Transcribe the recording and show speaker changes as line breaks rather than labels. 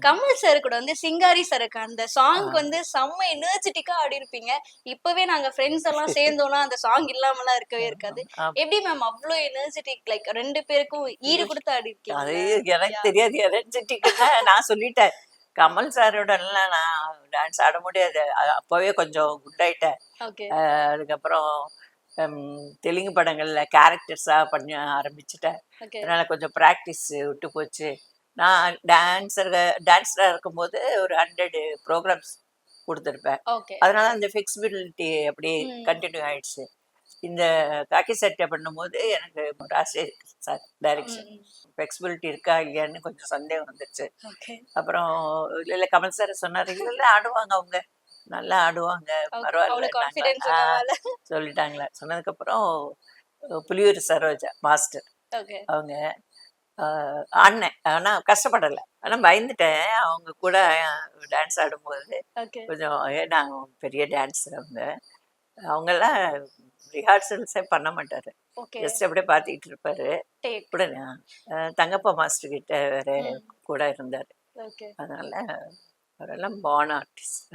Kamal sir கூட வந்து சிங்காரி சரக்கு அந்த சாங் வந்து செம்ம எனர்ஜெட்டிக்கா ஆடி இருப்பீங்க. இப்பவே நாங்க ஃப்ரெண்ட்ஸ் எல்லாம் சேர்ந்தோம்னா அந்த சாங் இல்லாமலாம் இருக்கவே இருக்காது. எப்படி மேம் அவ்வளோ எனர்ஜெட்டிக் லைக் ரெண்டு பேருக்கும் ஈடு கொடுத்து ஆடி
அது
இருக்கீங்க
எனக்கு தெரியாது. எனர்ஜெட்டிக்னா நான் சொல்லிட்டேன். கமல் சாரோடலாம் நான் டான்ஸ் ஆட முடியாது. அப்பவே கொஞ்சம் குண்டாயிட்டேன்.
ஓகே
அஹ் அதுக்கப்புறம் தெலுங்கு படங்கள்ல கேரக்டர்ஸா பண்ண ஆரம்பிச்சிட்டேன். அதனால கொஞ்சம் ப்ராக்டிஸ் விட்டு போச்சு. நான் டான்ஸர் டான்ஸராக இருக்கும்போது ஒரு ஹண்ட்ரட் ப்ரோக்ராம்ஸ் கொடுத்துருப்பேன். அதனால அந்த ஃபிக்சிபிலிட்டி அப்படியே. கண்டினியூ ஆயிடுச்சு. இந்த காக்கி சட்டை பண்ணும்போது எனக்கு ராஜேஷ் சார் டைரக்ஷன் ஃபிளெக்சிபிலிட்டி இருக்கா இல்லையான்னு கொஞ்சம் சந்தேகம் வந்துருச்சு. அப்புறம் இல்லை இல்லை கமல் சார் சொன்னார் இல்லை ஆடுவாங்க அவங்க. நல்லா ஆடுவாங்க பரவாயில்ல. சொல்லிட்டாங்களே. சொன்னதுக்கப்புறம் புலியூர் சரோஜா மாஸ்டர் அவங்க ஆடினேன் ஆனால் கஷ்டப்படலை. ஆனால் பயந்துட்டேன். அவங்க கூட டான்ஸ் ஆடும்போது கொஞ்சம் ஏன்னா பெரிய டான்ஸர் அவங்க. அவங்கெல்லாம் ரிஹார்சல்ஸே பண்ண மாட்டாரு. ஜஸ்ட் அப்படியே பார்த்துக்கிட்டு இருப்பாரு. ஆஹ், தங்கப்பா மாஸ்டர் கிட்ட வேற. கூட இருந்தார்.
ஓகே.
அதனால அவரெல்லாம் பான் ஆர்டிஸ்ட்